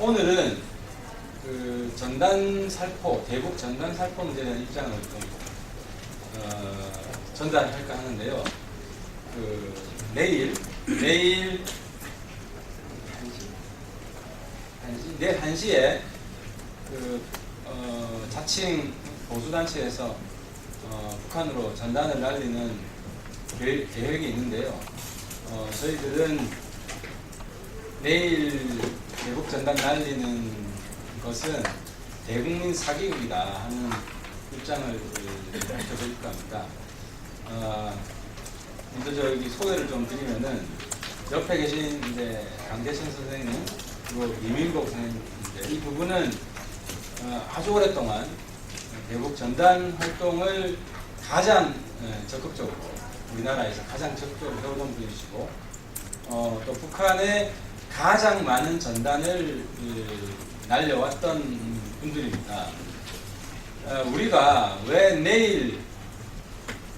오늘은 그 전단 살포, 대북 전단 살포 문제에 대한 입장을 좀 어, 전달할까 하는데요. 그 내일 내일 1시, 1시, 내일 1시에 그 어, 자칭 보수단체에서 어, 북한으로 전단을 날리는 계획, 계획이 있는데요. 어, 저희들은 내일 대북 전단 날리는 것은 대국민 사기극이다 하는 입장을 밝혀드릴까 합니다. 어, 먼저 저기 소개를 좀 드리면은 옆에 계신 이제 강대천 선생님 그리고 이민복 선생님인데 이 부분은 어, 아주 오랫동안 대북 전단 활동을 가장 예, 적극적으로 우리나라에서 가장 적극적으로 해오던 분이시고 어, 또 북한에 가장 많은 전단을 그, 날려왔던 분들입니다. 어, 우리가 왜 내일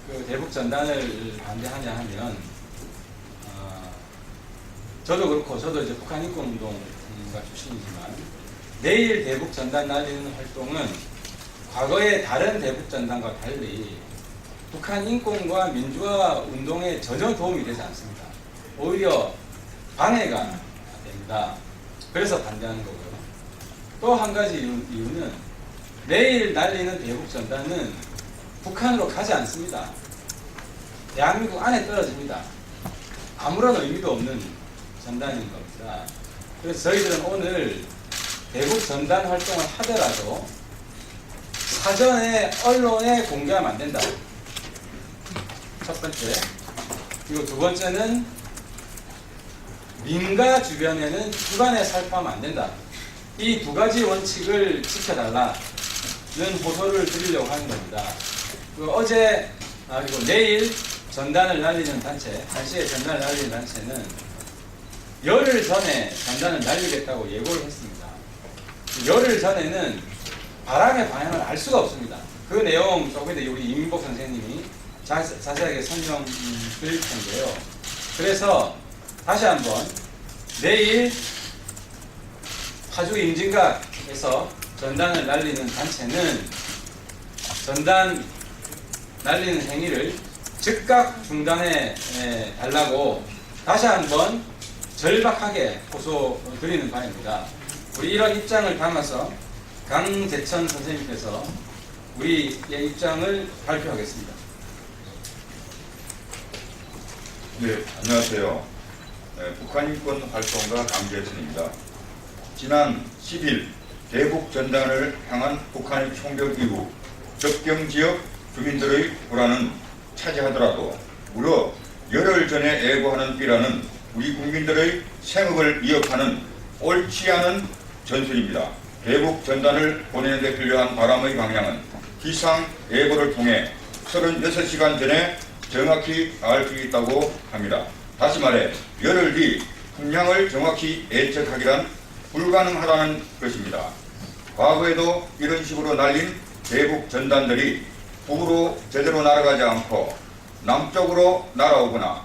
그 대북 전단을 반대하냐 하면 어, 저도 그렇고 저도 이제 북한 인권 운동가 출신이지만 내일 대북 전단 날리는 활동은 과거의 다른 대북 전단과 달리 북한 인권과 민주화 운동에 전혀 도움이 되지 않습니다. 오히려 방해가 됩니다. 그래서 반대하는 거고요. 또 한 가지 이유, 이유는 내일 날리는 대북 전단은 북한으로 가지 않습니다. 대한민국 안에 떨어집니다. 아무런 의미도 없는 전단인 겁니다. 그래서 저희들은 오늘 대북 전단 활동을 하더라도 사전에 언론에 공개하면 안 된다. 첫 번째. 그리고 두 번째는 민가 주변에는 주간에 살포하면 안 된다. 이 두 가지 원칙을 지켜달라는 호소를 드리려고 하는 겁니다. 그 어제 아, 그리고 내일 전단을 날리는 단체, 단시에 전단을 날리는 단체는 열흘 전에 전단을 날리겠다고 예고를 했습니다. 열흘 전에는 바람의 방향을 알 수가 없습니다. 그 내용 조금 이따 우리 이민복 선생님이 자, 자세하게 설명 음, 드릴 텐데요. 그래서 다시 한번 내일 파주 임진각에서 전단을 날리는 단체는 전단 날리는 행위를 즉각 중단해 에, 달라고 다시 한번 절박하게 호소 드리는 바입니다. 우리 이런 입장을 담아서 강재천 선생님께서 우리의 입장을 발표하겠습니다. 네, 안녕하세요. 네, 북한 인권 활동가 강재선입니다. 지난 10일 대북 전단을 향한 북한의 총격 이후 접경 지역 주민들의 불안은 차지하더라도 무려 열흘 전에 애고하는 삐라는 우리 국민들의 생업을 미역하는 옳지 않은 전술입니다. 대북 전단을 보내는 데 필요한 바람의 방향은 기상 예보를 통해 36시간 전에 정확히 알 수 있다고 합니다. 다시 말해 열흘 뒤 풍량을 정확히 예측하기란 불가능하다는 것입니다. 과거에도 이런 식으로 날린 대북 전단들이 북으로 제대로 날아가지 않고 남쪽으로 날아오거나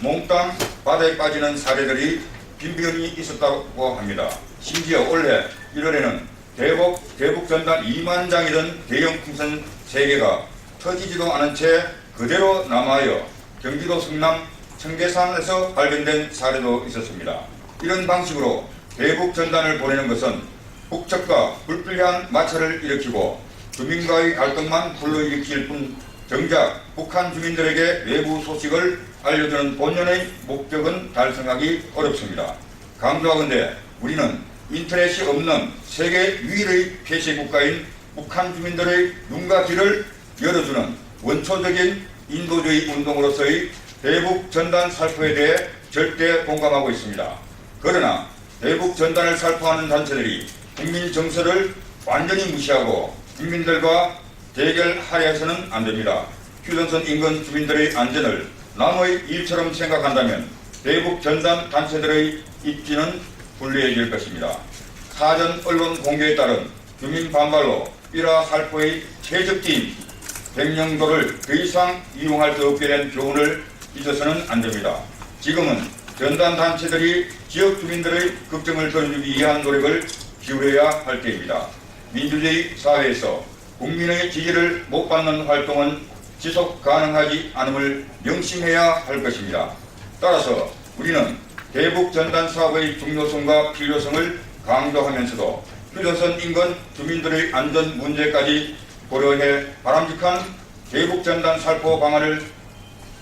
몽땅 바다에 빠지는 사례들이 빈번히 있었다고 합니다. 심지어 올해 1월에는 대북, 대북 전단 2만 장이던 대형 풍선 3개가 터지지도 않은 채 그대로 남아여 경기도 성남 청계산에서 발견된 사례도 있었습니다. 이런 방식으로 대북 전단을 보내는 것은 북측과 불필요한 마찰을 일으키고 주민과의 갈등만 불러일으킬 뿐 정작 북한 주민들에게 외부 소식을 알려주는 본연의 목적은 달성하기 어렵습니다. 강조하건대 우리는 인터넷이 없는 세계 유일의 폐쇄 국가인 북한 주민들의 눈과 귀를 열어주는 원초적인 인도주의 운동으로서의 대북 전단 살포에 대해 절대 공감하고 있습니다. 그러나 대북 전단을 살포하는 단체들이 국민 정서를 완전히 무시하고 국민들과 대결하려 해서는 안 됩니다. 휴전선 인근 주민들의 안전을 남의 일처럼 생각한다면 대북 전단 단체들의 입지는 불리해질 것입니다. 사전 언론 공개에 따른 주민 반발로 삐라 살포의 최적기인 백령도를 더 이상 이용할 수 없게 된 교훈을 잊어서는 안 됩니다. 지금은 전단 단체들이 지역 주민들의 걱정을 덜어주기 위한 노력을 기울여야 할 때입니다. 민주주의 사회에서 국민의 지지를 못 받는 활동은 지속 가능하지 않음을 명심해야 할 것입니다. 따라서 우리는 대북 전단 사업의 중요성과 필요성을 강조하면서도 휴전선 인근 주민들의 안전 문제까지 고려해 바람직한 대북 전단 살포 방안을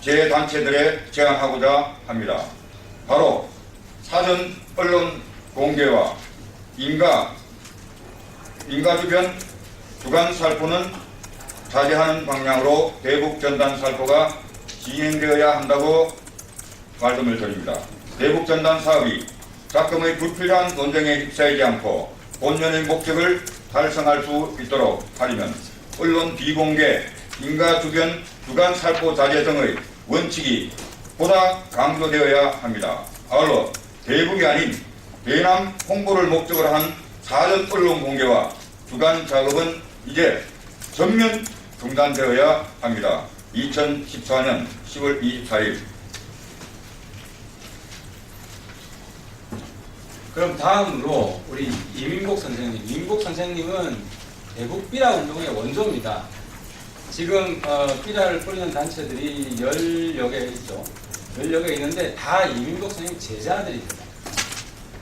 재단체들에 제안하고자 합니다. 바로 사전 언론 공개와 인가 인가 주변 주간 살포는 자제하는 방향으로 대북 전단 살포가 진행되어야 한다고 말씀을 드립니다. 대북 전단 사업이 작금의 불필요한 논쟁에 휩싸이지 않고 본연의 목적을 달성할 수 있도록 하려면 언론 비공개, 인가 주변 주간 살포 자제 등의 원칙이 보다 강조되어야 합니다. 아울러 대북이 아닌 대남 홍보를 목적으로 한 사전 언론 공개와 주간 작업은 이제 전면 중단되어야 합니다. 2014년 10월 24일 그럼 다음으로 우리 이민복 선생님. 이민복 선생님은 대북 삐라 운동의 원조입니다. 지금 어, 삐라를 뿌리는 단체들이 열여 개 있죠. 열여 개 있는데 다 이민복 선생님 제자들입니다.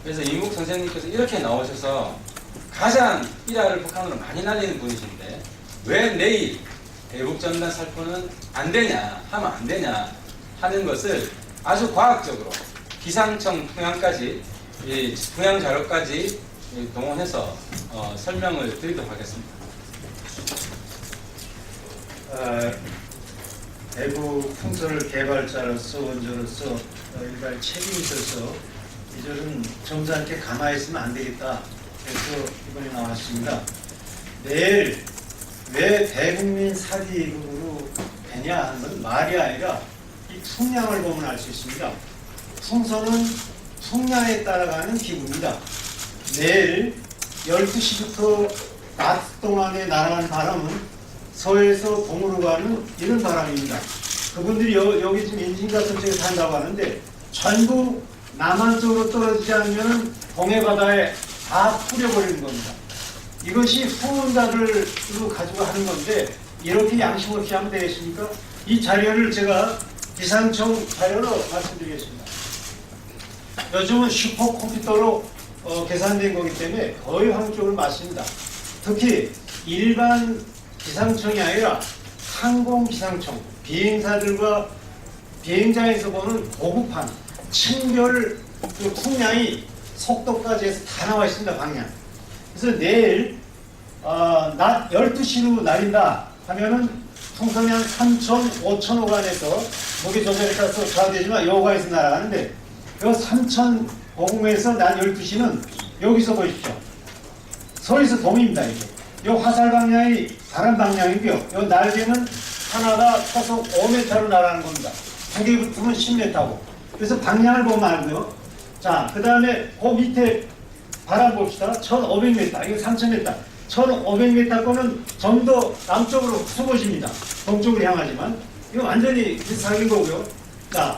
그래서 이민복 선생님께서 이렇게 나오셔서 가장 삐라를 북한으로 많이 날리는 분이신데 왜 내일 대북 전단 살포는 안 되냐 하면 안 되냐 하는 것을 아주 과학적으로 기상청 평양까지 이 평양 자료까지 이 동원해서 어, 설명을 드리도록 하겠습니다. 어, 대북 풍설 개발자로서 원조로서 어, 일발 책임이 있어서 이들은 점잖게 가만히 있으면 안 되겠다. 그래서 이번에 나왔습니다. 내일 왜 대국민 사기극으로 되냐 하는 건 말이 아니라 이 풍량을 보면 알 수 있습니다. 풍선은 풍량에 따라가는 기구입니다. 내일 12시부터 낮 동안에 날아가는 바람은 서해에서 동으로 가는 이런 바람입니다. 그분들이 여, 여기 지금 인진가선 쪽에 산다고 하는데 전부 남한 쪽으로 떨어지지 않으면 동해 바다에 다 뿌려버리는 겁니다. 이것이 후원자들로 가지고 하는 건데 이렇게 양심 없이 하면 되겠습니까? 이 자료를 제가 기상청 자료로 말씀드리겠습니다. 요즘은 슈퍼컴퓨터로 어, 계산된 거기 때문에 거의 확률적으로 맞습니다. 특히 일반 기상청이 아니라 항공 기상청, 비행사들과 비행장에서 보는 보급판, 층별 그 풍량이 속도까지 해서 다 나와 있습니다, 방향. 그래서 내일 어, 낮 12시로 날린다 하면은 풍선이 한 3천, 5천 호간에서 무게 조절에 따라서 좌우되지만 여호가에서 날아가는데 요 3천 호공에서 낮 12시는 여기서 보십시오. 서에서 동입니다, 이게. 요 화살 방향이 다른 방향이고요. 요 날개는 하나가 커서 5m로 날아가는 겁니다. 두 개 붙으면 10m고. 그래서 방향을 보면 알고요. 자, 그 다음에 그 밑에 바람 봅시다. 1500m, 이거 3000m. 1500m 거는 좀더 남쪽으로 솟아집니다. 동쪽으로 향하지만. 이거 완전히 비슷한 거고요. 자,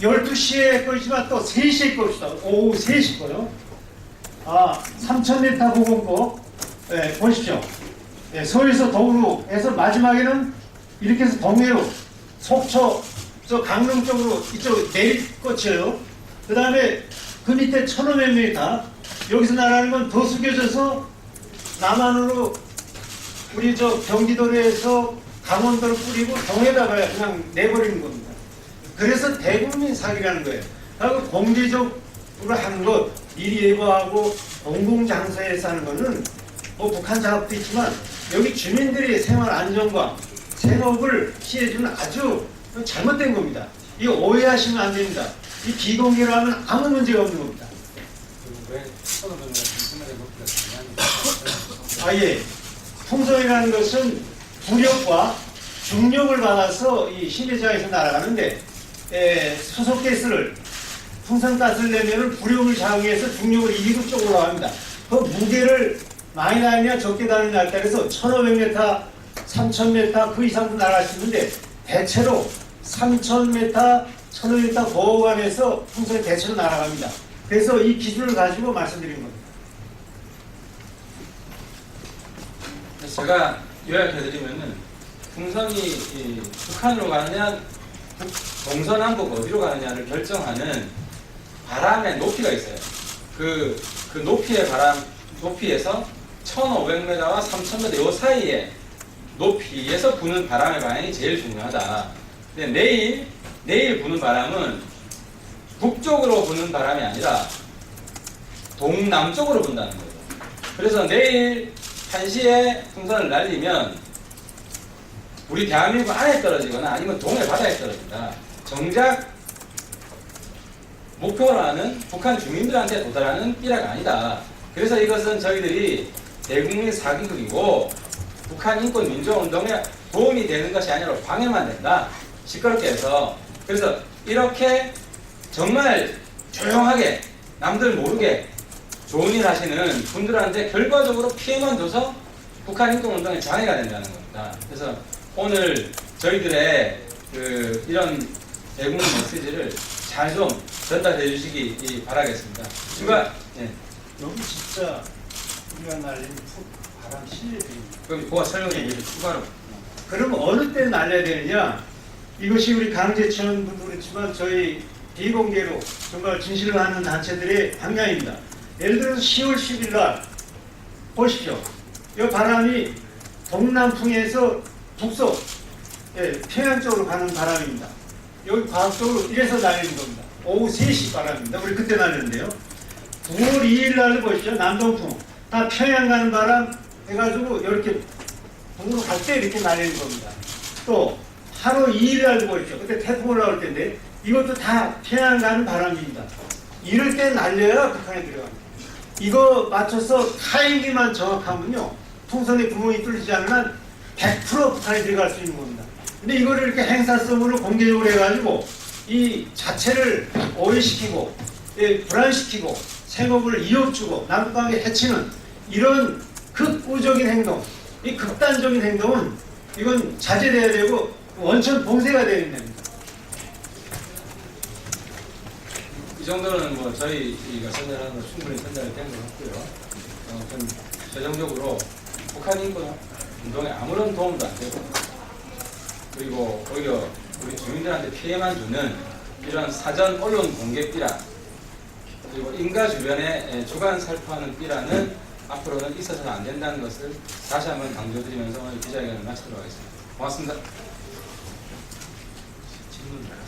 12시에 거지만 또 3시에 겁시다. 오후 3시 거요. 아, 3000m 보고 거. 예, 보십시오. 예, 서울에서 동으로 해서 마지막에는 이렇게 해서 동해로 속초 저 강릉 쪽으로 이쪽 내릴 것이에요. 그 다음에 그 밑에 1500m 여기서 날아가는 건 더 숙여져서 남한으로 우리 저 경기도에서 강원도를 뿌리고 동해다가 그냥 내버리는 겁니다. 그래서 대국민 사기라는 거예요. 그리고 공개적으로 하는 것, 미리 예고하고 공공장소에서 하는 거는 뭐 북한 작업도 있지만 여기 주민들의 생활 안전과 생업을 피해주는 아주 잘못된 겁니다. 이거 오해하시면 안 됩니다. 이 비공개로 하면 아무 문제가 없는 겁니다. 아, 예. 풍선이라는 것은 부력과 중력을 받아서 이 심해장에서 날아가는데, 에, 수소가스를, 풍선가스를 내면은 부력을 자극해서 중력을 이기고 쭉 올라갑니다. 그 무게를 많이 다니냐 적게 다니냐에 따라서 1500m, 3000m 그 이상도 있는데, 대체로 3000m, 천호일타 보호관에서 풍선이 대체로 날아갑니다. 그래서 이 기준을 가지고 말씀드린 겁니다. 제가 요약해드리면은 풍선이 이 북한으로 가느냐 북- 동서남북 어디로 가느냐를 결정하는 바람의 높이가 있어요. 그, 그 높이의 바람, 높이에서 1500m와 3000m 요 사이에 높이에서 부는 바람의 방향이 제일 중요하다. 근데 내일, 내일 부는 바람은 북쪽으로 부는 바람이 아니라 동남쪽으로 분다는 거예요. 그래서 내일 1시에 풍선을 날리면 우리 대한민국 안에 떨어지거나 아니면 동해 바다에 떨어진다. 정작 목표로 하는 북한 주민들한테 도달하는 삐라가 아니다. 그래서 이것은 저희들이 대국민 사기극이고 북한 인권 민주화 운동에 도움이 되는 것이 아니라 방해만 된다. 시끄럽게 해서 그래서 이렇게 정말 조용하게 남들 모르게 좋은 일 하시는 분들한테 결과적으로 피해만 줘서 북한 인권 운동에 장애가 된다는 겁니다. 그래서 오늘 저희들의 그 이런 대국민 메시지를 잘 좀 전달해 주시기 이, 바라겠습니다. 추가 예. 여기 진짜 우리가 날린 푹 바람 됩니다. 그럼 그거 설명해 주세요. 추가로. 그럼 어느 때 날려야 되느냐? 이것이 우리 강제천 분도 그렇지만 저희 비공개로 정말 진실을 하는 단체들의 방향입니다. 예를 들어서 10월 10일 날 보십시오. 이 바람이 동남풍에서 북서 예, 평양 쪽으로 가는 바람입니다. 여기 과학적으로 이래서 날리는 겁니다. 오후 3시 바람입니다. 우리 그때 날렸는데요. 9월 2일 날 보십시오. 남동풍. 다 평양 가는 바람 해가지고 이렇게 북으로 갈 때 이렇게 날리는 겁니다. 또 8월 2일 날 보십시오. 그때 태풍 올라올 텐데 이것도 다 평양 가는 바람입니다. 이럴 때 날려야 북한에 들어갑니다. 이거 맞춰서 타이밍만 정확하면요. 풍선의 구멍이 뚫리지 않으면 100% 북한에 들어갈 수 있는 겁니다. 근데 이거를 이렇게 행사성으로 공개적으로 해가지고 이 자체를 오해시키고 예, 불안시키고 생업을 이어주고 남북관계 해치는 이런 극우적인 행동, 이 극단적인 행동은 이건 자제돼야 되고 원천 봉쇄가 되어야 됩니다. 이 정도는 뭐 저희가 전달하는 거 충분히 전달이 된것 같고요. 어, 좀 최종적으로 북한 인권 운동에 아무런 도움도 안 되고 그리고 오히려 우리 주민들한테 피해만 주는 이런 사전 언론 공개 삐라 그리고 인가 주변에 주간 살포하는 삐라는 앞으로는 있어서는 안 된다는 것을 다시 한번 강조드리면서 오늘 기자회견을 마치도록 하겠습니다. 고맙습니다. 질문.